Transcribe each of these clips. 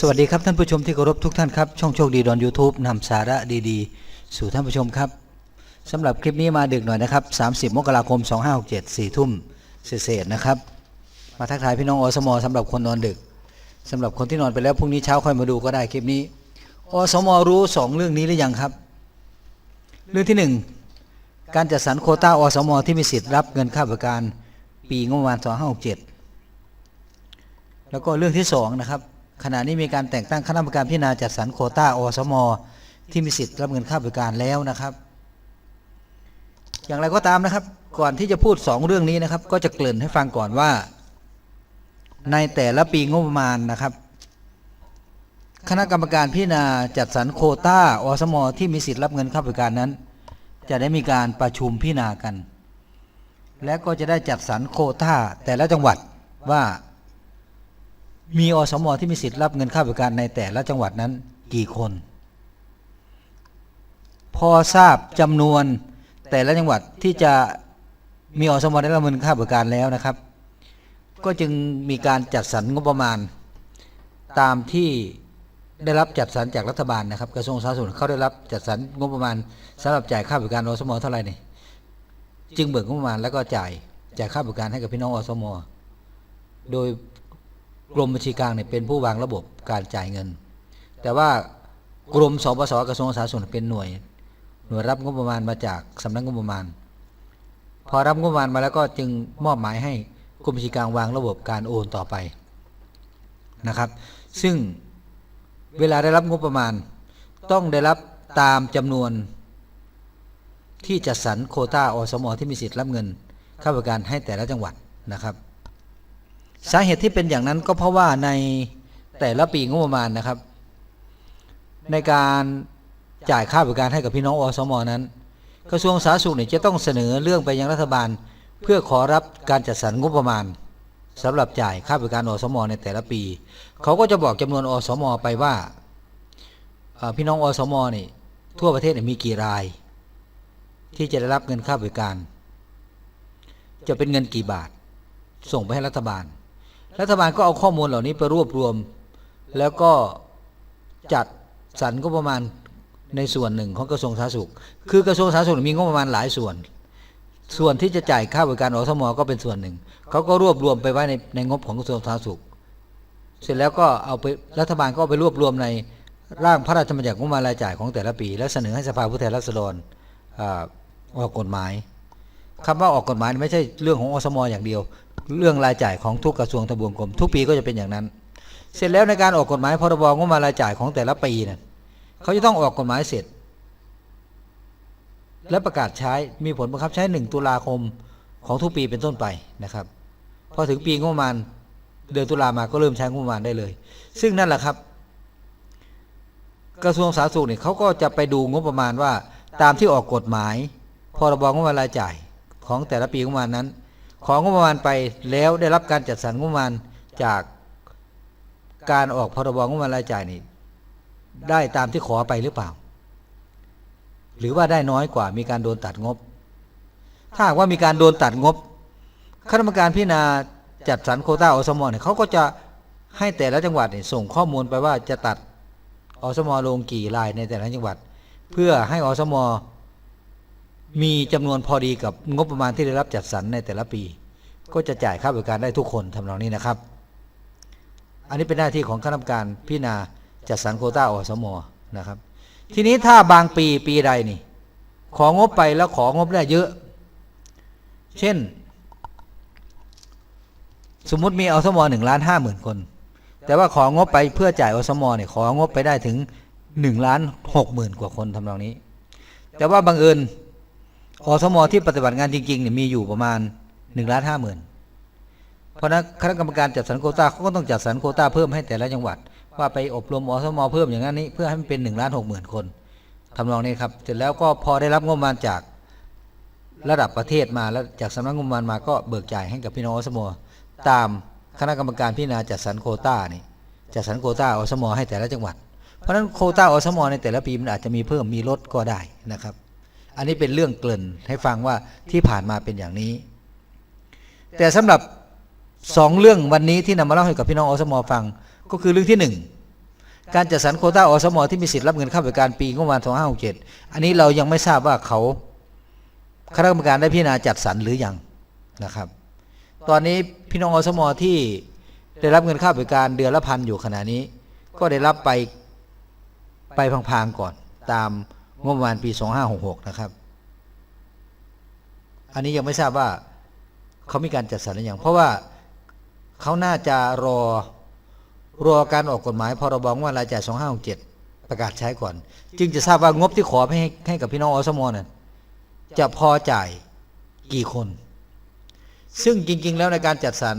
สวัสดีครับท่านผู้ชมที่เคารพทุกท่านครับช่องโชคดีดอน YouTube นำสาระดีๆ สู่ท่านผู้ชมครับสำหรับคลิปนี้มาดึกหน่อยนะครับ 30 มกราคม 2567 4 ทุ่มเศษนะครับ มาทักทายพี่น้องอสมสำหรับคนนอนดึกสำหรับคนที่นอนไปแล้วพรุ่งนี้เช้าค่อยมาดูก็ได้คลิปนี้อสมรู้สองเรื่องนี้หรือยังครับ เรื่องที่หนึ่งการจัดสรรโคต้าอสมที่มีสิทธิ์รับเงินค่าบริการปีงบประมาณ 2567 แล้วก็เรื่องที่สองนะครับ ขณะนี้มีการแต่งตั้งคณะกรรมการพิจารณาจัดสรรโคต้าอสมที่มีสิทธิ์รับเงินค่าบริการแล้วนะครับ อย่างไรก็ตามนะครับ ก่อนที่จะพูดสองเรื่องนี้นะครับ ก็จะเกริ่นให้ฟังก่อนว่า ในแต่ละปีงบประมาณนะครับ คณะกรรมการพิจารณาจัดสรรโคต้าอสมที่มีสิทธิ์รับเงินค่าบริการนั้น จะได้มีการประชุมพิจารณากัน และก็จะได้จัดสรรโคต้าแต่ละจังหวัดว่า มีอสมที่มีสิทธิ์รับเงินค่าบริการในแต่ละจังหวัดนั้นกี่คน พอทราบจำนวนแต่ละจังหวัดที่จะมีอสมได้รับเงินค่าบริการแล้วนะครับ ก็จึงมีการจัดสรรงบประมาณ ตามที่ได้รับจัดสรรจากรัฐบาลนะครับกระทรวงสาธารณสุขเขาได้รับจัดสรรงบประมาณสำหรับจ่ายค่าบริการอสมเท่าไหร่นี่จึงเบิกงบประมาณแล้วก็จ่ายจ่ายค่าบริการให้กับพี่น้องอสมโดย กรมบัญชีกลางเนี่ยเป็นผู้วางระบบการจ่ายเงิน แต่ว่ากรมสปสกระทรวงสาธารณสุขเป็นหน่วย หน่วยรับงบประมาณมาจากสำนักงบประมาณ พอรับงบประมาณมาแล้วก็จึงมอบหมายให้กรมบัญชีกลางวางระบบการโอนต่อไปนะครับ ซึ่งเวลาได้รับงบประมาณ ต้องได้รับตามจำนวนที่จัดสรรโควต้าอสมที่มีสิทธิ์รับเงินค่าบริการให้แต่ละจังหวัดนะครับ สาเหตุที่เป็นอย่างนั้นก็เพราะว่าในแต่ละปีงบประมาณนะครับ ในการจ่ายค่าบริการให้กับพี่น้องอสมนั้น กระทรวงสาธารณสุขเนี่ยจะต้องเสนอเรื่องไปยังรัฐบาล เพื่อขอรับการจัดสรรงบประมาณสำหรับจ่ายค่าบริการอสมในแต่ละปี เขาก็จะบอกจำนวนอสมไปว่าพี่น้องอสมนี่ทั่วประเทศมีกี่ราย ที่จะได้รับเงินค่าบริการ จะเป็นเงินกี่บาท ส่งไปให้รัฐบาล รัฐบาลก็เอาข้อมูลเหล่านี้ไปรวบรวม แล้วก็จัดสรรงบประมาณในส่วนหนึ่งของกระทรวงสาธารณสุข คือกระทรวงสาธารณสุขมีงบประมาณหลายส่วน ส่วนที่จะจ่ายค่าบริการอสมก็เป็นส่วนหนึ่ง เขาก็รวบรวมไปไว้ในในงบของกระทรวงสาธารณสุข เสร็จแล้วก็เอาไปรัฐบาลก็เอาไปรวบรวมในร่างพระราชบัญญัติงบประมาณรายจ่ายของแต่ละปี แล้วเสนอให้สภาผู้แทนราษฎรออกกฎหมาย คำว่าออกกฎหมายไม่ใช่เรื่องของอสมอย่างเดียว เรื่องรายจ่ายของทุกกระทรวงทบวงกรมทุกปีก็จะเป็นอย่างนั้น เสร็จแล้วในการออกกฎหมายพรบงบมารายจ่ายของแต่ละปีเนี่ยเขาจะต้องออกกฎหมายเสร็จ และประกาศใช้มีผลบังคับใช้1ตุลาคมของทุกปีเป็นต้นไปนะครับ พอถึงปีงบประมาณเดือนตุลามาก็เริ่มใช้งบประมาณได้เลย ซึ่งนั่นแหละครับ กระทรวงสาธารณสุขเนี่ยเขาก็จะไปดูงบประมาณว่า ตามที่ออกกฎหมายพรบงบประมาณรายจ่าย ของแต่ละปีงบประมาณนั้น ของงบประมาณไปแล้วได้รับการจัดสรรงบประมาณจากการออกพรบงบประมาณรายจ่ายนี่ได้ตามที่ขอไปหรือเปล่า หรือว่าได้น้อยกว่ามีการโดนตัดงบ ถ้าว่ามีการโดนตัดงบคณะกรรมการพิจารณาจัดสรรโควต้าอสมเนี่ยเขาก็จะให้แต่ละจังหวัดเนี่ยส่งข้อมูลไปว่าจะตัดอสมลงกี่รายในแต่ละจังหวัด เพื่อให้อสม มีจำนวนพอดีกับงบประมาณที่ได้รับจัดสรรในแต่ละปี ก็จะจ่ายค่าบริการได้ทุกคนทำนองนี้นะครับ อันนี้เป็นหน้าที่ของคณะกรรมการพิจารณาจัดสรรโคต้าอสมนะครับ ทีนี้ถ้าบางปีปีใดนี่ ของงบไปแล้วของบได้เยอะ เช่น สมมุติมีอสมหนึ่งล้านห้าหมื่นคน แต่ว่าของงบไปเพื่อจ่ายอสมเนี่ยของบไปได้ถึงหนึ่งล้านหกหมื่นกว่าคนทำนองนี้ แต่ว่าบังเอิญ อสมที่ปฏิบัติงานจริงๆเนี่ยมีอยู่ประมาณ1นึ่งล้านห้าหมื่นเพราะนั้นคณะกรรมการจัดสรรโคต้าเขาก็ต้องจัดสรรโคต้าเพิ่มให้แต่ละจังหวัด ว่าไปอบรมอสมเพิ่มอย่างนั้นนี้เพื่อให้มันเป็น1นึ่งล้านหกหมื่นคนทำนองนี้ครับเสร็จแล้วก็พอได้รับงบประมาณจากระดับประเทศมาแล้วจากสำนักงบประมาณมาก็เบิกจ่ายให้กับพี่น้องอสมตามคณะกรรมการพิจารณาจัดสรรโคต้านี่จัดสรรโคต้าอสมให้แต่ละจังหวัด เพราะฉะนั้นโคต้าอสมในแต่ละปีมันอาจจะมีเพิ่มมีลดก็ได้นะครับ อันนี้เป็นเรื่องเกริ่นให้ฟังว่าที่ผ่านมาเป็นอย่างนี้ แต่สำหรับสองเรื่องวันนี้ที่นำมาเล่าให้กับพี่น้องอสมฟัง ก็คือเรื่องที่หนึ่งการจัดสรรโคต้าอสมที่มีสิทธิ์รับเงินค่าบริการปีงบประมาณ2567อันนี้เรายังไม่ทราบว่าเขาคณะกรรมการได้พิจารณาจัดสรรหรือยังนะครับ ตอนนี้พี่น้องอสมที่ได้รับเงินค่าบริการเดือนละพันอยู่ขณะนี้ ก็ได้รับไปไปพางๆก่อนตาม งบประมาณปี 2566 นะครับ อันนี้ยังไม่ทราบว่าเขามีการจัดสรรหรือยังเพราะว่าเขาน่าจะรอรอการออกกฎหมายพรบงบรายจ่าย 2567 ประกาศใช้ก่อน จึงจะทราบว่างบที่ขอให้ให้กับพี่น้องอสมนั้นจะพอจ่ายกี่คน ซึ่งจริง ๆ แล้วในการจัดสรร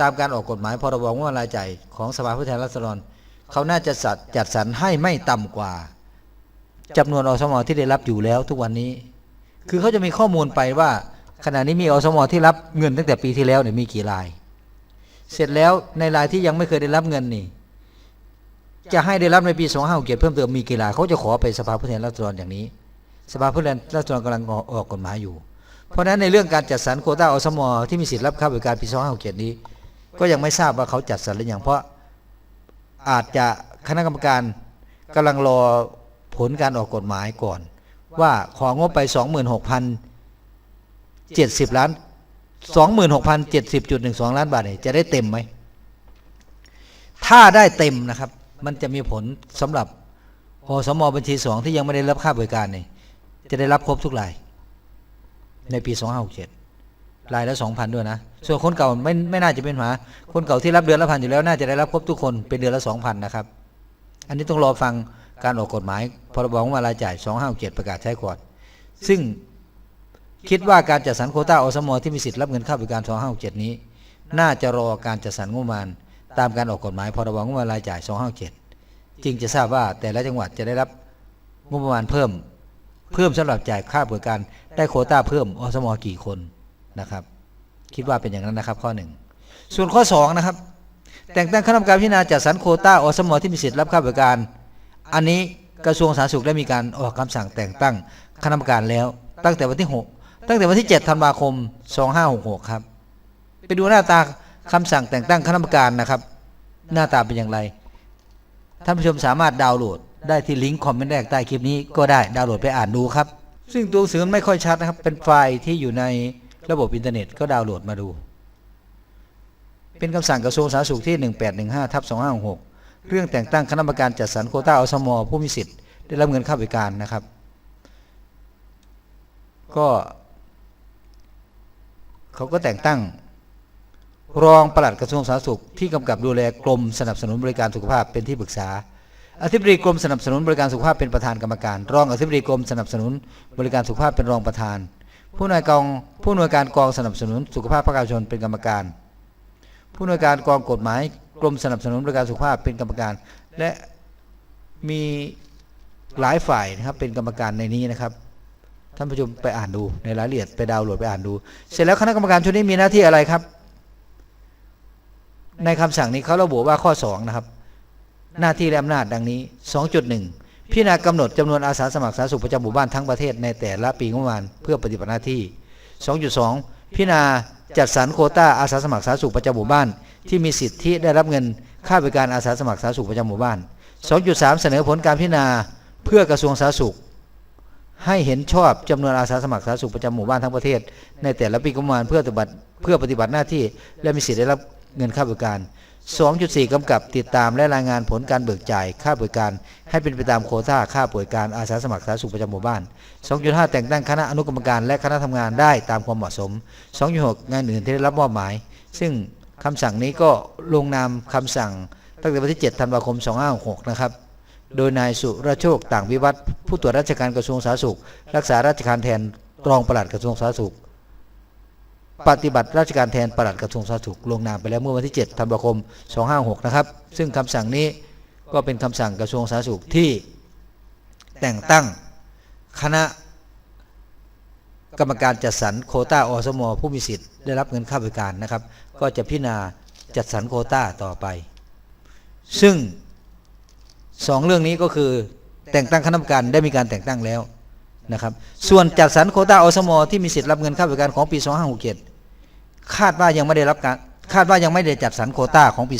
ตามการออกกฎหมายพรบงบรายจ่ายของสภาผู้แทนราษฎรเขาน่าจะจัดจัดสรรให้ไม่ต่ำกว่า จำนวนอสมที่ได้รับอยู่แล้วทุกวันนี้ คือเขาจะมีข้อมูลไปว่า ขณะนี้มีอสมที่รับเงินตั้งแต่ปีที่แล้วเนี่ยมีกี่ราย เสร็จแล้วในรายที่ยังไม่เคยได้รับเงินนี่ จะให้ได้รับในปี2 5 6 7เพิ่มเติมมีกี่รายเขาจะขอไปสภาผู้แทนราษฎรอย่างนี้ สภาผู้แทนราษฎรกำลังออกกฎหมายอยู่ เพราะฉะนั้นในเรื่องการจัดสรรโคต้าอสมที่มีสิทธิ์รับค่าบริการปี2 5 6 7นี้ ก็ยังไม่ทราบว่าเขาจัดสรรหรือยังเพราะอาจจะคณะกรรมการกำลังรอ ผลการออกกฎหมายก่อน ว่าของบไป 26,070 ล้าน 26,070.12 ล้านบาทเนี่ยจะได้เต็มไหม ถ้าได้เต็มนะครับ มันจะมีผลสำหรับอสมบัญชีสองที่ยังไม่ได้รับค่าบริการเนี่ยจะได้รับครบทุกราย ในปี 2567รายละ 2,000 ด้วยนะ ส่วนคนเก่าไม่ไม่น่าจะเป็นปัญหาคนเก่าที่รับเดือนละพันอยู่แล้วน่าจะได้รับครบทุกคนเป็นเดือนละ 2,000 นะครับ อันนี้ต้องรอฟัง การออกกฎหมายพรบงบรายจ่าย 257 ประกาศใช้ก่อน ซึ่งคิดว่าการจัดสรรโคต้าอสมที่มีสิทธิ์รับเงินค่าบริการ 257 นี้ น่าจะรอการจัดสรรงบประมาณ ตามการออกกฎหมายพรบงบรายจ่าย 257 จึงจะทราบว่าแต่ละจังหวัดจะได้รับงบประมาณเพิ่ม เพิ่มสำหรับจ่ายค่าบริการได้โคต้าเพิ่มอสมกี่คนนะครับ คิดว่าเป็นอย่างนั้นนะครับ ข้อหนึ่งส่วนข้อสองนะครับแต่งตั้งคณะกรรมการพิจารณาจัดสรรโคต้าอสมที่มีสิทธิ์รับค่าบริการ อันนี้กระทรวงสาธารณสุขได้มีการออกคำสั่งแต่งตั้งคณะกรรมการแล้ว ตั้งแต่วันที่ 6 ตั้งแต่วันที่ 7 ธันวาคม 2566 ครับ ไปดูหน้าตาคำสั่งแต่งตั้งคณะกรรมการนะครับ หน้าตาเป็นอย่างไร ท่านผู้ชมสามารถดาวน์โหลดได้ที่ลิงก์คอมเมนต์แรกใต้คลิปนี้ก็ได้ดาวน์โหลดไปอ่านดูครับ ซึ่งตัวหนังสือมันไม่ค่อยชัดนะครับ เป็นไฟล์ที่อยู่ในระบบอินเทอร์เน็ตก็ดาวน์โหลดมาดู เป็นคำสั่งกระทรวงสาธารณสุขที่ 1815ทับ2566 เรื่องแต่งตั้งคณะกรรมการจัดสรรโคต้าอสมผู้มีสิทธิ์ได้รับเงินค่าบริการนะครับ ก็เขาก็แต่งตั้งรองปลัดกระทรวงสาธารณสุขที่กำกับดูแลกรมสนับสนุนบริการสุขภาพเป็นที่ปรึกษา อธิบดีกรมสนับสนุนบริการสุขภาพเป็นประธานกรรมการ รองอธิบดีกรมสนับสนุนบริการสุขภาพเป็นรองประธาน ผู้นวยกองผู้อำนวยการกองสนับสนุนสุขภาพประชาชนเป็นกรรมการ ผู้อำนวยการกองกฎหมาย กรมสนับสนุนบริการสุขภาพเป็นกรรมการ และมีหลายฝ่ายนะครับเป็นกรรมการในนี้นะครับท่านผู้ชมไปอ่านดูในรายละเอียดไปดาวน์โหลดไปอ่านดู เสร็จแล้วคณะกรรมการชุดนี้มีหน้าที่อะไรครับ ในคำสั่งนี้เขาระบุว่าข้อ2นะครับหน้าที่และอำนาจดังนี้ 2.1 พิจารณากำหนดจำนวนอาสาสมัครสาธารณสุขประจำหมู่บ้านทั้งประเทศในแต่ละปีงบประมาณเพื่อปฏิบัติหน้าที่ 2.2 พิจารณา จัดสรรโคต้าอาสาสมัครสาธารณสุขประจำหมู่บ้าน ที่มีสิทธิได้รับเงินค่าบริการอาสาสมัครสาธารณสุขประจำหมู่บ้าน 2.3 เสนอผลการพิจารณาเพื่อกระทรวงสาธารณสุข ให้เห็นชอบจำนวนอาสาสมัครสาธารณสุขประจำหมู่บ้านทั้งประเทศ ในแต่ละปีงบประมาณเพื่อปฏิบัติเพื่อปฏิบัติหน้าที่และมีสิทธิได้รับเงินค่าบริการ 2.4 กำกับติดตามและรายงานผลการเบิกจ่าย ค่าบริการ ให้เป็นไปตามโควต้าค่าบริการอาสาสมัครสาธารณสุขประจำหมู่บ้าน 2.5 แต่งตั้งคณะอนุกรรมการและคณะทำงานได้ตามความเหมาะสม 2.6 งานอื่นที่ได้รับมอบหมาย ซึ่งคำสั่งนี้ก็ลงนามคำสั่งตั้งแต่วันที่ 7 ธันวาคม 2566 นะครับ โดยนายสุรโชคต่างวิวัฒน์ผู้ตรวจราชการกระทรวงสาธารณสุข รักษาราชการแทนรองปลัดกระทรวงสาธารณสุข ปฏิบัติราชการแทนปลัดกระทรวงสาธารณสุขลงนามไปแล้วเมื่อวันที่7ธันวาคม 256 นะครับ ซึ่งคำสั่งนี้ก็เป็นคำสั่งกระทรวงสาธารณสุขที่แต่งตั้งคณะกรรมการจัดสรรโคต้าอสมผู้มีสิทธิ์ได้รับเงินค่าบริการนะครับ ก็จะพิจารณาจัดสรรโคต้าต่อไป ซึ่งสองเรื่องนี้ก็คือแต่งตั้งคณะกรรมการได้มีการแต่งตั้งแล้วนะครับ ส่วนจัดสรรโคต้าอสมที่มีสิทธิ์รับเงินค่าบริการของปี 2567 คาดว่ายังไม่ได้รับการคาดว่ายังไม่ได้จัดสรรโคต้าของปี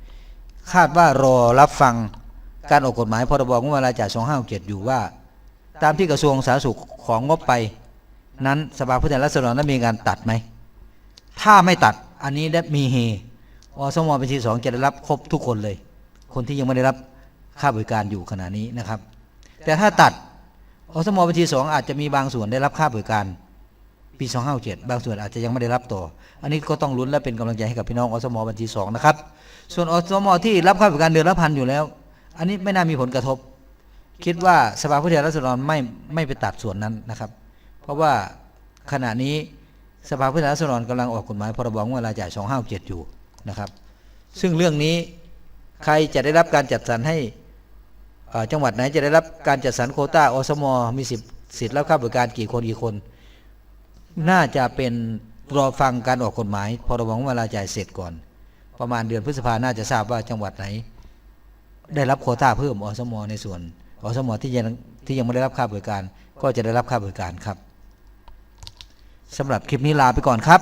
2567 คาดว่ารอรับฟังการออกกฎหมายพรบงบประมาณรายจ่าย 2567 อยู่ว่า ตามที่กระทรวงสาธารณสุขของงบไป นั้นสภาผู้แทนราษฎรนั้นมีการตัดไหม ถ้าไม่ตัดอันนี้ได้มีเฮอสมบัญชีสองจะได้รับครบทุกคนเลย คนที่ยังไม่ได้รับค่าบริการอยู่ขณะนี้นะครับ แต่ถ้าตัดอสมบัญชีสองอาจจะมีบางส่วนได้รับค่าบริการ ปี257บางส่วนอาจจะยังไม่ได้รับต่อ อันนี้ก็ต้องลุ้นและเป็นกำลังใจให้กับพี่น้องอสมบัญชีสองนะครับส่วนอสมที่รับค่าบริการเดือนละพันอยู่แล้ว อันนี้ไม่น่ามีผลกระทบ คิดว่าสภาผู้แทนราษฎรไม่ไม่ไปตัดส่วนนั้นนะครับ เพราะว่าขณะนี้สภาผู้แทนราษฎรกำลังออกกฎหมายพรบงบปรายจ่าย257อยู่นะครับ ซึ่งเรื่องนี้ใครจะได้รับการจัดสรรให้จังหวัดไหนจะได้รับการจัดสรรโคต้าอสมมีสิทธิ์สิทธิ์รับค่าบริการกี่คนกี่คน น่าจะเป็นรอฟังการออกกฎหมายพรบเวลาจ่ายเสร็จก่อน ประมาณเดือนพฤษภาน่าจะทราบว่าจังหวัดไหน ได้รับโคต้าเพิ่มอสมในส่วนอสมที่ยังที่ยังไม่ได้รับค่าบริการ ก็จะได้รับค่าบริการครับสำหรับคลิปนี้ลาไปก่อนครับ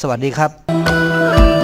สวัสดีครับ